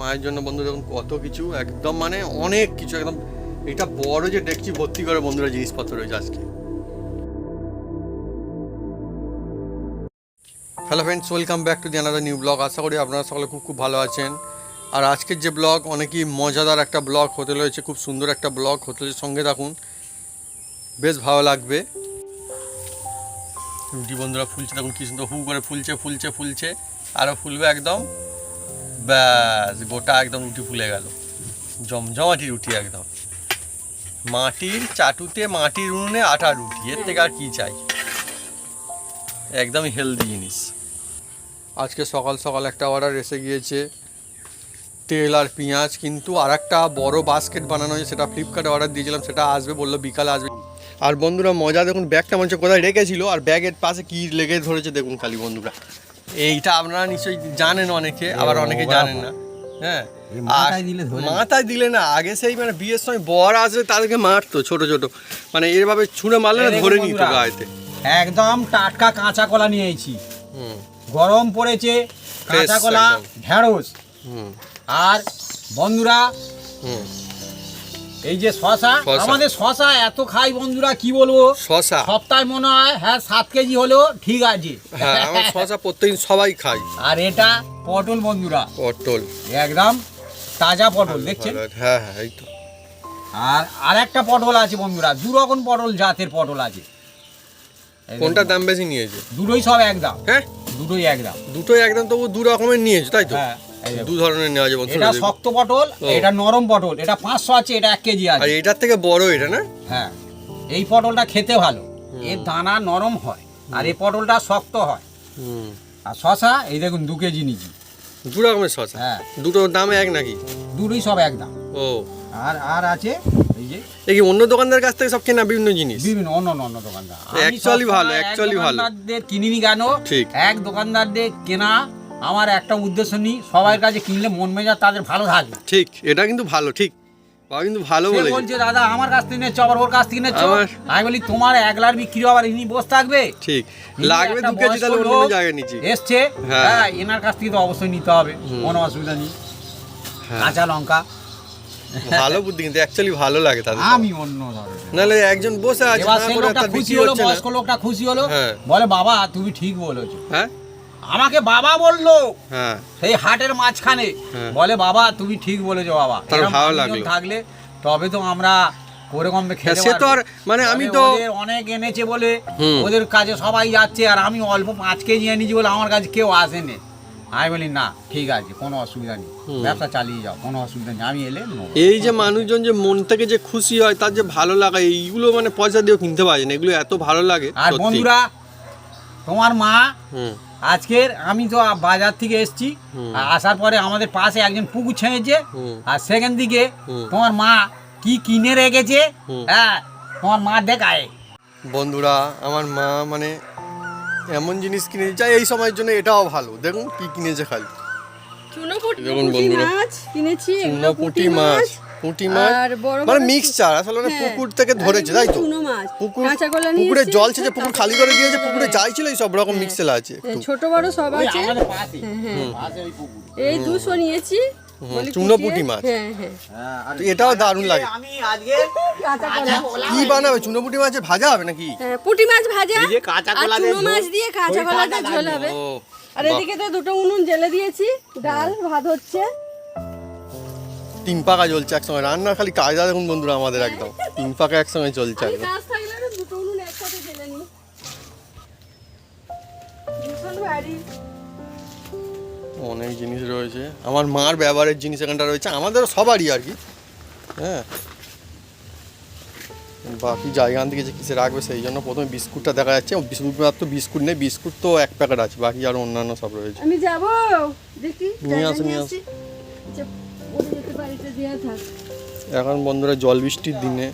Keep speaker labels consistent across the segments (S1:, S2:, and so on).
S1: মায়ের জন্য বন্ধু দেখুন কত কিছু একদম মানে অনেক কিছু একদম এটা বড় যে ডেকচি ভর্তি করে বন্ধুরা জিনিসপত্র রয়েছে আজকে। Hello friends welcome back to the another new blog আশা করি আপনারা সকলে খুব খুব ভালো আছেন। আর আজকের যে ব্লগ অনেকই মজাদার একটা ব্লগ হতে রয়েছে খুব সুন্দর একটা ব্লগ হতে রয়েছে, সঙ্গে থাকুন বেশ ভালো লাগবে। রুটি বন্ধুরা ফুলছে দেখুন কি সুন্দর হু করে ফুলছে ফুলছে ফুলছে আরও ফুলবে একদম। ব্যাস, গোটা একদম রুটি ফুলে গেল। জমজমাটি রুটি একদম। মাটির চাটুতে মাটির উনুনে আটা রুটি, এর থেকে আর কি চাই? একদমই হেলদি জিনিস। আজকে সকাল সকাল একটা অর্ডার এসে গিয়েছে। তেল আর পেঁয়াজ, কিন্তু আর একটা বড় বাস্কেট বানানো হয়েছে, সেটা ফ্লিপকার্টে অর্ডার দিয়েছিলাম, সেটা আসবে বলল, বিকালে আসবে। আর বন্ধুরা, মজা, দেখুন ব্যাগটা হচ্ছে কোথায় রেখেছিল, আর ব্যাগের পাশে কী লেগে ধরেছে, দেখুন খালি বন্ধুরা। এইটা আপনারা নিশ্চয়ই জানেন অনেকে আবার অনেকে জানেন না। হ্যাঁ
S2: মাথায় দিলে না।
S1: আগে সেই মানে বিয়ের সময় বর আসবে তাদেরকে মারতো ছোট ছোট। মানে এভাবে ছুঁড়ে মারলে না ধরে নিত গায়েতে।
S2: একদম টাটকা কাঁচা কলা নিয়েছি
S1: হুম।
S2: গরম পড়েছে কাঁচা কলা। ঢেঁড়স।
S1: হুম।
S2: আর বন্ধুরা
S1: হুম।
S2: এই যে শশা। আমাদের শশা এত খাই বন্ধুরা কি বলব?
S1: শশা।
S2: সপ্তাহে মনে হয় হ্যাঁ সাত কেজি হলেও ঠিক আছে।
S1: হ্যাঁ আমার শশা প্রত্যেকদিন সবাই খায়।
S2: আর এটা পটল বন্ধুরা।
S1: পটল।
S2: একদম তাজা পটল দেখছেন?
S1: হ্যাঁ হ্যাঁ এই তো।
S2: আর আর একটা পটল আছে বন্ধুরা দু রকম পটল জাতের পটল আছে।
S1: কোনটা দাম বেশি নিয়েছে?
S2: দুটোই সব একদম।
S1: হ্যাঁ?
S2: দুটোই একদম।
S1: দুটোই একদম তবু দু রকমের নিয়েছে তাই তো?
S2: হ্যাঁ।
S1: দু ধরনের নেওয়া যাবে।
S2: এটা শক্ত পটল এটা নরম পটল এটা পাঁচশো আছে এটা এক কেজি
S1: আর
S2: আছে
S1: এটার থেকে বড় এটা না?
S2: হ্যাঁ। এই পটলটা খেতে ভালো। এর দানা নরম হয় আর এই পটলটা শক্ত হয়।
S1: হুম।
S2: আর শশা এই দেখুন দু কেজি নিচি।
S1: দু রকমের শশা
S2: হ্যাঁ।
S1: দুটোর দাম এক নাকি?
S2: দুটোই সব একদম
S1: ও।
S2: আর আর আছে এই যে
S1: এ কি অন্য দোকানদার কাছ থেকে সব কেনা বিভিন্ন জিনিস?
S2: বিভিন্ন অন্য অন্য অন্য দোকানদার। আমি
S1: ভালো,
S2: এক
S1: ভালো।
S2: দোকানদারদের কিনিনি কেন?
S1: ঠিক।
S2: এক দোকানদারদের কেনা আমার একটা উদ্দেশ্য নেই সবার কাছে কিনলে মন মেজাজ তাদের ভালো থাকবে
S1: ঠিক এটা কিন্তু ভালো ঠিক। বাবা কিন্তু ভালো
S2: সে
S1: বলছে।
S2: দাদা আমার কাছ থেকে নিচ্ছ আবার ওর কাছ থেকে নিচ্ছ আমি বলি তোমার একলার বিক্রি আবার ইনি বসে থাকবে?
S1: ঠিক। লাগবে দু কেজি তাহলে অন্য জায়গায় নিচ্ছি
S2: এসছে
S1: হ্যাঁ।
S2: হ্যাঁ এনার কাছ থেকে তো অবশ্যই নিতে হবে কোনো অসুবিধা নেই।
S1: হ্যাঁ।
S2: কাঁচা লঙ্কা।
S1: ভালো বুদ্ধি কিন্তু অ্যাকচুয়ালি ভালো লাগে তাদের
S2: আমি অন্য
S1: নাহলে একজন বসে আছে না করে তার
S2: খুশি হলো বয়স্ক লোকটা খুশি হলো
S1: হ্যাঁ।
S2: বলে বাবা তুমি ঠিক বলেছ।
S1: হ্যাঁ?
S2: আমাকে বাবা বলল
S1: হ্যাঁ।
S2: সেই হাটের মাঝখানে।
S1: হ্যাঁ।
S2: বলে বাবা তুমি ঠিক বলেছ বাবা। থাকলে তবে তো আমরা খেতে
S1: হ্যাঁ, সে তো আর মানে আমি তো
S2: অনেক এনেছে বলে ওদের কাছে সবাই যাচ্ছে আর আমি অল্প পাঁচ কেজি এনেছি বলে আমার কাছে কেউ আসেনি। আমি বলি না ঠিক আছে কোনো অসুবিধা নেই। ব্যবসা চালিয়ে যাও কোনো অসুবিধা নেই। আমি এলে
S1: এই যে মানুষজন যে মন থেকে যে খুশি হয় তার যে ভালো লাগা এইগুলো মানে পয়সা দিয়েও কিনতে পারে না। এগুলো এত ভালো লাগে
S2: আর বন্ধুরা তোমার মা আজকের আমি তো বাজার থেকে এসেছি আসার পরে আমাদের পাশে একজন পুকুর
S1: হুম।
S2: আর সেখান দিকে তোমার মা কি কিনে রেখেছে হ্যাঁ তোমার মা দেখায়।
S1: বন্ধুরা আমার মা মানে এমন জিনিস কিনে যা এই সময়ের জন্য এটাও ভালো। দেখুন কি কিনেছে খালি।
S3: চুনো পুঁটি
S1: দেখুন
S3: পুঁটি
S1: বন্ধুরা।
S3: মাছ কিনেছি
S1: চুনো
S3: এগুলো
S1: পুঁটি মাছ। পুঁটি মাছ
S3: আর বড়
S1: মানে মিক্সচার আসলে মানে
S3: হ্যাঁ,
S1: পুকুর থেকে ধরেছে তাই তো?
S3: চুনো মাছ
S1: পুকুর
S3: কাঁচা নিয়ে
S1: পুকুরে জল পুকুর খালি করে দিয়েছে পুকুরে
S3: হ্যাঁ,
S1: যাই ছিল এই সব রকম মিক্সেল আছে।
S3: হ্যাঁ, ছোট বড় সব হ্যাঁ, এই দুশো নিয়েছি
S1: চুনো পুঁটি মাছ।
S3: হ্যাঁ হ্যাঁ।
S2: হ্যাঁ,
S1: এটাও দারুণ লাগে।
S2: আমি আজকে
S3: কাঁচা কলা।
S1: কি বানাবে চুনো পুঁটি মাছের ভাজা হবে নাকি?
S3: হ্যাঁ, পুঁটি মাছ ভাজা আর চুনো মাছ দিয়ে কাঁচা
S2: ওই
S3: কলা ঝোল হবে। আর এদিকে তো দুটো উনুন জেলে দিয়েছি ডাল ভাত হচ্ছে।
S1: তিন পাকা চলছে একসঙ্গে। রান্না খালি কায়দা দেখুন বন্ধুরা আমাদের একদম। তিন পাকা একসঙ্গে চলছে একদম। অনেক জিনিস রয়েছে। আমার মার ব্যবহারের জিনিস এখানটা রয়েছে। আমাদের সবারই আর কি। হ্যাঁ। বাকি জায়গান থেকে যে কিসে রাখবে সেই জন্য প্রথমে বিস্কুটটা দেখা যাচ্ছে। বিস্কুট মাত্র বিস্কুট নেই বিস্কুট তো এক প্যাকেট আছে। বাকি আর অন্যান্য সব রয়েছে।
S3: আমি যাব। দেখি
S1: নিয়ে
S3: জায়গা
S1: আসো, নিয়ে
S3: আসি।
S1: এখন বন্ধুরা জল বৃষ্টির দিনে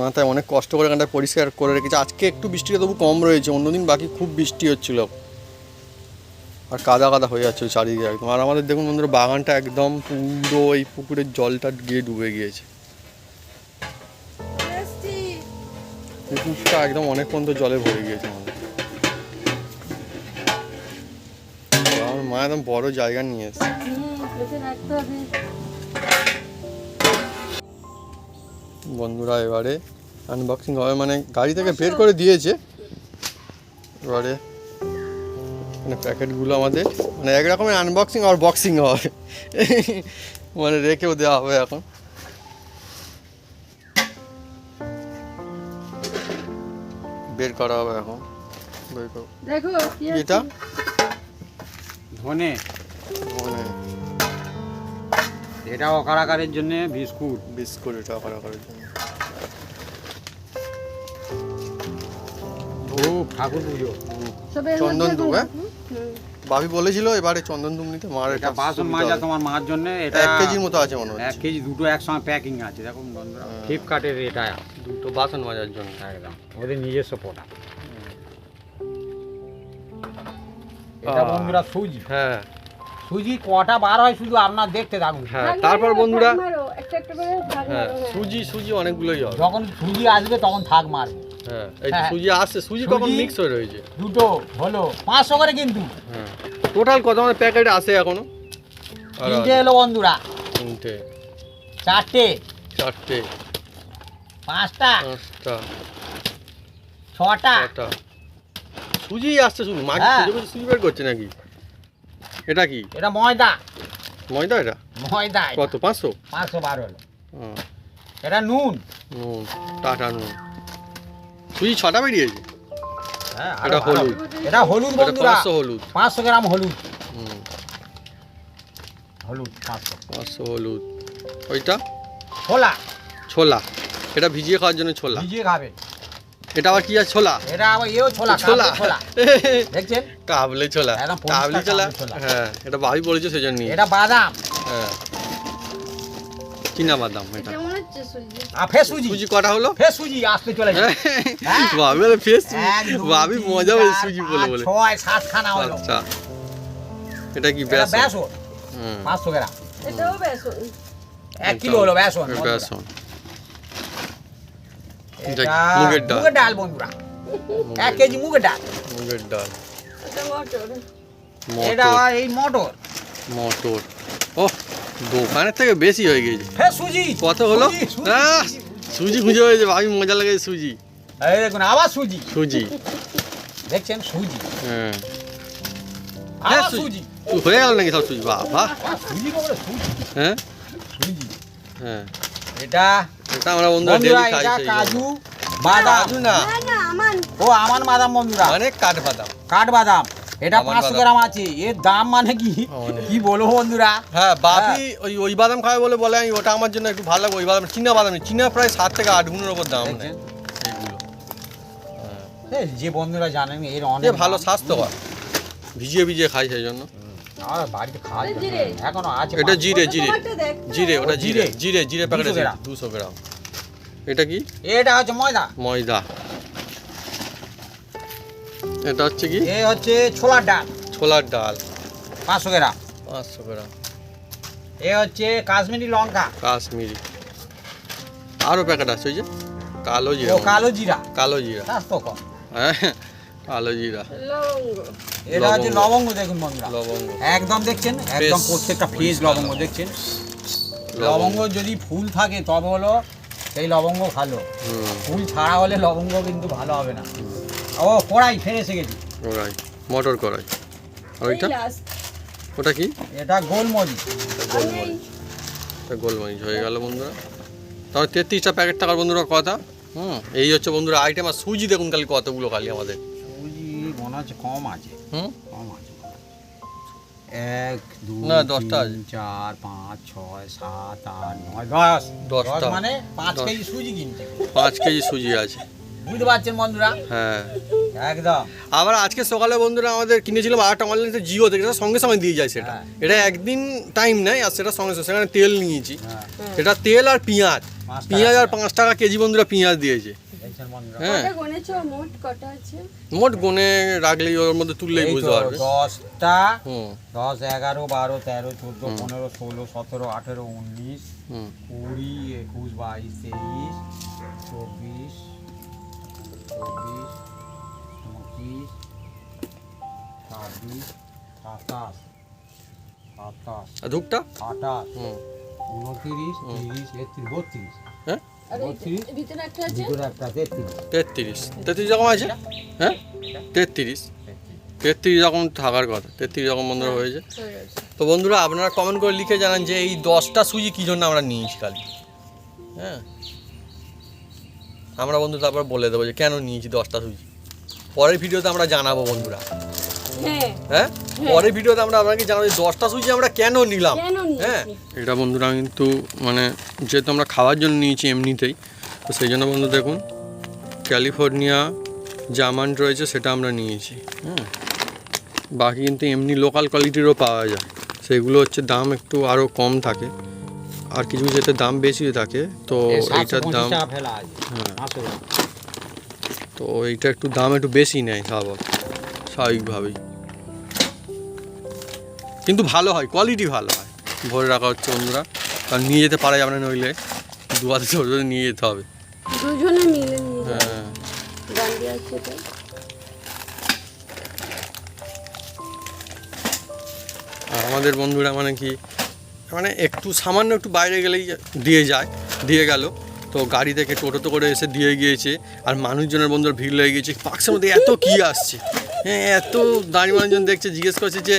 S1: মাথায় অনেক কষ্ট করে এখানটা পরিষ্কার করে রেখেছে। আজকে একটু বৃষ্টিটা তবু কম রয়েছে, অন্যদিন বাকি খুব বৃষ্টি হচ্ছিল। আর কাদা কাদা হয়ে যাচ্ছে চারিদিকে একদম। আর আমাদের দেখুন বন্ধুরা, বাগানটা একদম পুরো এই পুকুরের জলটা গিয়ে ডুবে গিয়েছে। পুকুরটা একদম অনেক পর্যন্ত জলে ভরে গিয়েছে আমাদের। মা একদম বড় জায়গা নিয়ে এসছে। বন্ধুরা এবারে আনবক্সিং হবে মানে গাড়ি থেকে বের করে দিয়েছে। এবারে মানে প্যাকেটগুলো আমাদের মানে এক রকমের আনবক্সিং আর বক্সিং হবে। মানে রেখেও দেওয়া হবে এখন। বের করা হবে এখন। বের করো।
S3: দেখো
S1: এটা?
S2: ধনে
S1: মানে।
S2: এটা অকারাকারের জন্য বিস্কুট।
S1: বিস্কুট এটা করা করার জন্য
S2: ঠাকুর পুজো।
S1: চন্দন হ্যাঁ? বলেছিল এবারে চন্দন দুম নিতে মার
S2: এটা বাসন মাজা তোমার মার জন্য এটা
S1: এক কেজির মতো আছে মনে
S2: এক কেজি দুটো একসঙ্গে প্যাকিং আছে দেখুন বন্ধুরা।
S1: হ্যাঁ।
S2: ফ্লিপকার্টের এটা
S1: দুটো বাসন মাজার জন্য
S2: একদম। ওদের নিজস্ব প্রোডাক্ট এটা বন্ধুরা সুজি।
S1: হ্যাঁ।
S2: সুজি কটা বার হয় শুধু আপনার দেখতে থাকুন।
S1: হ্যাঁ তারপর বন্ধুরা
S3: ভাগ মারো, একটা একটা করে ভাগ
S1: হ্যাঁ
S3: হ্যাঁ।
S1: সুজি সুজি অনেকগুলোই হবে
S2: যখন সুজি আসবে তখন থাক
S1: হ্যাঁ এই
S2: হ্যাঁ।
S1: সুজি আসছে সুজি কখন মিক্স হয়ে রয়েছে?
S2: দুটো হলো পাঁচশো করে কিন্তু।
S1: হ্যাঁ। টোটাল কত প্যাকেট আছে এখনও? আর
S2: তিনটে এলো বন্ধুরা।
S1: তিনটে।
S2: চারটে।
S1: চারটে।
S2: পাঁচটা।
S1: পাঁচটা।
S2: ছটা।
S1: ছটা। সুজি আসছে শুধু মাছ
S2: হ্যাঁ।
S1: খুঁজে সুজি বের করছে নাকি? এটা কি?
S2: এটা ময়দা।
S1: ময়দা এটা?
S2: ময়দা এটা।
S1: কত পাঁচশো?
S2: পাঁচশো বার হলো।
S1: হুম,
S2: এটা নুন।
S1: নুন টাটা নুন। সুজি ছটা বেরিয়েছে।
S2: হ্যাঁ,
S1: এটা
S2: ভালো।
S1: হলুদ।
S2: এটা হলুদ
S1: এটা
S2: বন্ধুরা।
S1: পাঁচশো হলুদ।
S2: পাঁচশো গ্রাম হলুদ।
S1: হুম,
S2: হলুদ পাঁচশো।
S1: পাঁচশো হলুদ। ওইটা?
S2: ছোলা।
S1: ছোলা। এটা ভিজিয়ে খাওয়ার জন্য ছোলা।
S2: ভিজিয়ে খাবেন
S1: এটা আবার কি আছে? ছোলা?
S2: এটা আবার এও ছোলা
S1: ছোলা?
S2: ছোলা। দেখছেন?
S1: কাবলে ছোলা। কাবলি ছোলা। হ্যাঁ এটা ভাবি বলেছে সেজন্য
S2: এটা বাদাম।
S1: হ্যাঁ। চীনা বাদাম এটা?
S3: সুজি?
S2: আর
S1: কটা হলো?
S2: সুজি আসতে চলে হ্যাঁ।
S1: ভাবি বলে ফেস ভাবি মজা বলে সুজি বলে বলে।
S2: ছয় সাত খানা হলো।
S1: আচ্ছা। এটা কি
S2: এটা
S1: বেসন?
S2: বেসন।
S1: হুম,
S2: পাঁচশো গ্রাম।
S3: এটাও বেসন।
S2: এক কিলো হলো বেসন।
S1: বেসন।
S2: এটা
S1: এটা মুগের ডাল।
S2: মুগের ডাল বন্ধুরা। এক কেজি মুগের ডাল।
S1: মুগের ডাল।
S3: এটা মটর।
S2: এটা
S1: মটর।
S2: এই মটর।
S1: মটর। ও দোকানের থেকে বেশি হয়ে গেছে।
S2: ফের সুজি।
S1: কত হলো?
S2: সুজি,
S1: খুঁজে হয়েছে ভাবি মজা লাগে সুজি।
S2: এই দেখুন আবার সুজি।
S1: সুজি।
S2: দেখছেন সুজি।
S1: হ্যাঁ।
S2: আবার
S1: সুজি। হয়ে গেল নাকি সব সুজি? বাবা।
S2: সুজি?
S1: হ্যাঁ।
S2: সুজি।
S1: হ্যাঁ।
S2: এটা
S1: এটা আমরা বন্ধুরা
S2: বন্ধুরা
S1: ডেলি খাই সেই
S2: কাজু বাদাম।
S1: না
S3: না না আমার
S2: ও আমার বাদাম বন্ধুরা।
S1: মানে কাঠবাদাম
S2: কাঠবাদাম এটা পাঁচশো গ্রাম আছে। এর দাম মানে কি? কি বলব বন্ধুরা?
S1: হ্যাঁ বাপি ওই ওই বাদাম খাবে বলে বলে আমি ওটা আমার জন্য একটু ভালো ওই বাদাম চীনা বাদাম চীনা প্রায় সাত থেকে আট গুণের ওপর দাম নেয়।
S2: যে বন্ধুরা জানেন এর অনেক
S1: ভালো স্বাস্থ্যকর। ভিজিয়ে ভিজিয়ে খাই সেই জন্য।
S2: আমার বাড়িতে খাওয়া
S3: এটা
S2: যায়
S3: জিরে।
S2: না। এখনও আছে
S1: এটা জিরে জিরে।
S3: তোমারটা দেখ। তো।
S1: জিরে ওটা জিরে।
S2: জিরে।
S1: জিরে জিরে প্যাকেট
S2: 200
S1: দুশো গ্রাম। এটা কি?
S2: এটা হচ্ছে ময়দা।
S1: ময়দা। এটা হচ্ছে কি?
S2: এ হচ্ছে ছোলার ডাল।
S1: ছোলার ডাল।
S2: পাঁচশো গ্রাম।
S1: পাঁচশো গ্রাম।
S2: এ হচ্ছে কাশ্মীরি লঙ্কা।
S1: কাশ্মীরি। আরও প্যাকেট আছে ওই যে? কালো জিরা।
S2: ও কালো জিরা।
S1: কালো জিরা। হ্যাঁ কালো জিরা।
S3: লবঙ্গ।
S2: এটা হচ্ছে
S1: লবঙ্গ।
S2: দেখুন বন্ধুরা।
S1: লবঙ্গ।
S2: একদম দেখছেন একদম প্রত্যেকটা ফ্রেশ লবঙ্গ দেখছেন। লবঙ্গ। যদি ফুল থাকে তবে হলো সেই লবঙ্গ ভালো। ফুল ছাড়া হলে লবঙ্গ কিন্তু ভালো হবে না। ও কড়াই ফের এসে গেছি।
S1: কড়াই মটর কড়াই। ওইটা? ওটা কি?
S2: এটা গোলমরিচ।
S1: গোলমরিচ। এটা গোলমরিচ হয়ে গেল বন্ধুরা। তাহলে তেত্রিশটা প্যাকেট টাকার বন্ধুরা কথা। হুম এই হচ্ছে বন্ধুরা আইটেম আর সুজি দেখুন খালি কতগুলো খালি আমাদের।
S2: মনে হচ্ছে কম আছে।
S1: হুম?
S2: কম আছে। এক দুই
S1: না, দশটা
S2: চার পাঁচ ছয় সাত আট নয় দশ
S1: দশটা।
S2: মানে পাঁচ কেজি সুজি কিনছে।
S1: পাঁচ কেজি সুজি আছে।
S2: বুঝতে পারছেন বন্ধুরা?
S1: হ্যাঁ।
S2: একদম।
S1: আবার আজকে সকালে বন্ধুরা আমাদের কিনেছিলাম আরেকটা অনলাইন জিও থেকে সেটা সঙ্গে সঙ্গে দিয়ে যায় সেটা।
S2: হ্যাঁ।
S1: এটা একদিন টাইম নেয় আর সেটা সঙ্গে সঙ্গে সেখানে তেল নিয়েছি।
S2: হ্যাঁ।
S1: এটা তেল আর পেঁয়াজ। পেঁয়াজ আর পাঁচ টাকা কেজি বন্ধুরা পেঁয়াজ দিয়েছে। হ্যাঁ।
S3: মোট
S1: গুনে রাখলেই ওর মধ্যে তুললেই বুঝতে পারবে।
S2: দশটা। দশ এগারো বারো তেরো চোদ্দ। পনেরো ষোলো সতেরো আঠেরো উনিশ কুড়ি একুশ বাইশ তেইশ চব্বিশ চব্বিশ পঁচিশ ছাব্বিশ সাতাশ সাতাশ
S1: ধূপটা?
S2: আঠাশ উনত্রিশ তিরিশ একত্রিশ বত্রিশ। তেত্রিশ।
S1: তেত্রিশ। রকম আছে? হ্যাঁ? তেত্রিশ।
S2: তেত্রিশ।
S1: তেত্রিশ রকম থাকার কথা। তেত্রিশ রকম বন্ধুরা হয়েছে। তো বন্ধুরা আপনারা কমেন্ট করে লিখে জানান যে এই দশটা সুজি কী জন্য আমরা নিয়েছি খালি হ্যাঁ? আমরা বন্ধু তারপর বলে দেবো যে কেন নিয়েছি দশটা সুজি। পরের ভিডিওতে আমরা জানাব বন্ধুরা।
S3: হ্যাঁ।
S1: হ্যাঁ? পরের ভিডিওতে আমরা আপনাকে জানাব দশটা সুজি আমরা কেন নিলাম? হ্যাঁ। এটা বন্ধুরা কিন্তু মানে যেহেতু আমরা খাওয়ার জন্য নিয়েছি এমনিতেই তো সেই জন্য বন্ধু দেখুন ক্যালিফোর্নিয়া জামান্ট রয়েছে সেটা আমরা নিয়েছি হ্যাঁ বাকি কিন্তু এমনি লোকাল কোয়ালিটিরও পাওয়া যায়। সেগুলো হচ্ছে দাম একটু আরও কম থাকে। আর কিছু যেতে দাম বেশি থাকে তো
S2: এই
S1: এইটার দাম হ্যাঁ। তো এইটা একটু দাম একটু বেশি নেয় স্বাভাবিক স্বাভাবিকভাবেই। কিন্তু ভালো হয় কোয়ালিটি ভালো হয়। ভরে রাখা হচ্ছে বন্ধুরা কারণ নিয়ে যেতে পারা যাবে না নইলে দু হাতে ছোটো ছোটো নিয়ে যেতে হবে।
S3: দুজনে মিলে
S1: হ্যাঁ। আমাদের বন্ধুরা মানে কি মানে একটু সামান্য একটু বাইরে গেলেই দিয়ে যায় দিয়ে গেল। তো গাড়ি থেকে টোটোতে করে এসে দিয়ে গিয়েছে আর মানুষজনের বন্ধুরা ভিড় লেগে গিয়েছে পার্কসের মধ্যে এত কি আসছে? হ্যাঁ এত দাঁড়িয়ে মানুষজন দেখছে জিজ্ঞেস করছে যে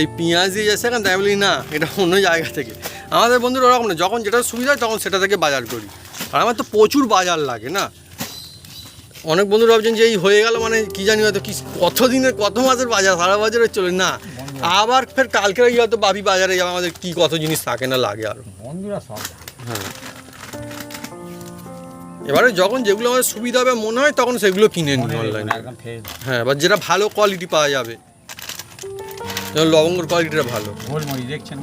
S1: এই পেঁয়াজ দিয়ে যাচ্ছে কেন তাই বলি না এটা অন্য জায়গা থেকে। আমাদের বন্ধুরা ওরকম না যখন যেটা সুবিধা হয় তখন সেটা থেকে বাজার করি। আর আমার তো প্রচুর বাজার লাগে না? অনেক বন্ধুরা ভাবছেন যে এই হয়ে গেল মানে কি জানি হয়তো কি কত দিনের কত মাসের বাজার সারা বাজারে চলে না? আবার ফের কালকে হয়তো বাবি বাজারে যাবে আমাদের কি কত জিনিস থাকে না লাগে আর।
S2: বন্ধুরা সব।
S1: হ্যাঁ। এবারে যখন যেগুলো আমাদের সুবিধা হবে মনে হয় তখন সেগুলো কিনে নিই অনলাইনে হ্যাঁ বা যেটা ভালো কোয়ালিটি পাওয়া যাবে। লবঙ্গর কোয়ালিটিটা ভালো।
S2: গোলমরিচ দেখছেন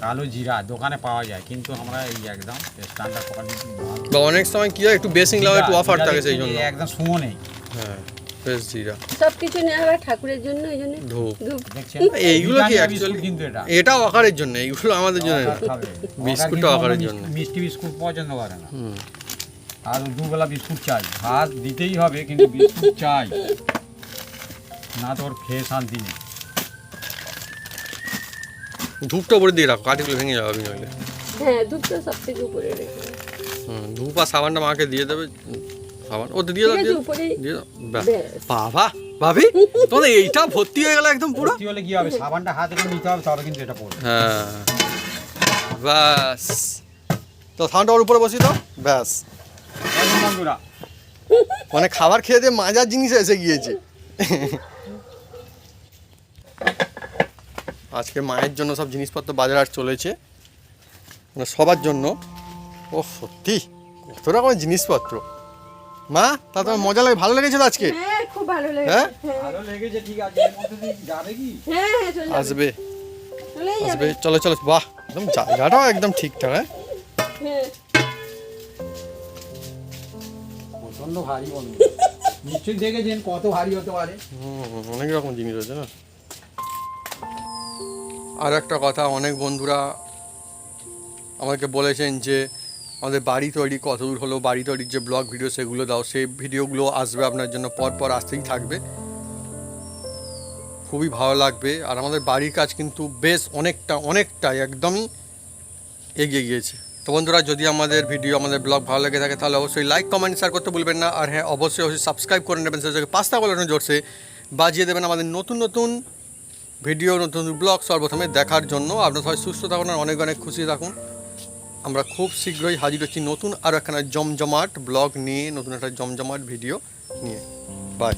S2: কালো জিরা দোকানে পাওয়া যায় কিন্তু আমরা এই একদম স্ট্যান্ডার্ড কোয়ালিটি
S1: বা অনেক সময় কি হয় একটু বেসিং লাভ একটু অফার থাকে সেই জন্য
S2: একদম সুমো নেই।
S1: হ্যাঁ বেশ জিরা।
S3: সব কিছু নেওয়া হয় ঠাকুরের জন্য এই জন্য
S1: ধূপ। এইগুলো কি
S2: বিস্কুট কিন্তু এটা।
S1: এটা অকারের জন্য এইগুলো আমাদের জন্য। বিস্কুটটা অকারের জন্য।
S2: মিষ্টি- মিষ্টি বিস্কুট পছন্দ করে না। আর দুবেলা বিস্কুট চাই। ভাত দিতেই হবে কিন্তু বিস্কুট চাই। না তোর খেয়ে শান্তি নেই।
S1: ধূপটা উপরে দিয়ে রাখো কাঠিগুলো ভেঙে যাবে নইলে
S3: হ্যাঁ ধূপটা সব থেকে উপরে রেখে
S1: হুম ধূপ আর সাবানটা মাকে দিয়ে দেবে সাবান। ওতে দিয়ে দাও দিয়ে দাও, বাবা ভাবি তোমাদের এইটা ভর্তি হয়ে গেল একদম পুরো?
S2: ভর্তি হলে কি হবে? সাবানটা হাতে করে নিতে হবে তবে কিন্তু এটা পড়বে।
S1: হ্যাঁ। ব্যাস। তো সাউন্ডটা ওর উপরে বসিয়ে দাও। ব্যাস। মানে খাবার খেয়ে দিয়ে মাজার জিনিস এসে গিয়েছে। আজকে মায়ের জন্য সব জিনিসপত্র বাজার আর চলেছে। মানে সবার জন্য। ও সত্যি? কত রকমের জিনিসপত্র। মা তা তোমার মজা লাগে ভালো লেগেছে তো আজকে?
S3: হ্যাঁ খুব ভালো
S1: হ্যাঁ?
S3: হ্যাঁ?
S2: ভালো লেগেছে ঠিক আছে। এর মধ্যে দিয়ে যাবে কি?
S3: হ্যাঁ হ্যাঁ
S1: আসবে। আসবে। চলো চলো বাহ একদম জায়গাটাও একদম ঠিকঠাক হ্যাঁ?
S3: হ্যাঁ।
S2: প্রচণ্ড ভারী বন্ধু নিশ্চয়ই দেখেছেন কত ভারী হতে পারে।
S1: অনেক রকম জিনিস আছে না? আর একটা কথা, অনেক বন্ধুরা আমাকে বলেছেন যে, আমাদের বাড়ি তৈরি, কত দূর হলো, বাড়ি তৈরির যে ব্লগ ভিডিও সেগুলো দাও, সেই ভিডিওগুলো আসবে আপনার জন্য পর পর আসতেই থাকবে। খুবই ভালো লাগবে। আর আমাদের বাড়ির কাজ কিন্তু বেশ অনেকটা, অনেকটাই একদমই এগিয়ে গিয়েছে। তো বন্ধুরা, যদি আমাদের ভিডিও আমাদের ব্লগ ভালো লেগে থাকে, তাহলে অবশ্যই লাইক কমেন্ট শেয়ার করতে ভুলবেন না। আর হ্যাঁ অবশ্যই অবশ্যই সাবস্ক্রাইব করে নেবেন সঙ্গে পাঁচটা বলানো জোরসে বাজিয়ে দেবেন আমাদের নতুন নতুন ভিডিও নতুন ব্লগ সর্বপ্রথমে দেখার জন্য আপনারা সবাই সুস্থ থাকুন আর অনেক অনেক খুশি থাকুন। আমরা খুব শীঘ্রই হাজির হচ্ছি নতুন আরও একখানা জমজমাট ব্লগ নিয়ে, নতুন একটা জমজমাট ভিডিও নিয়ে। বাই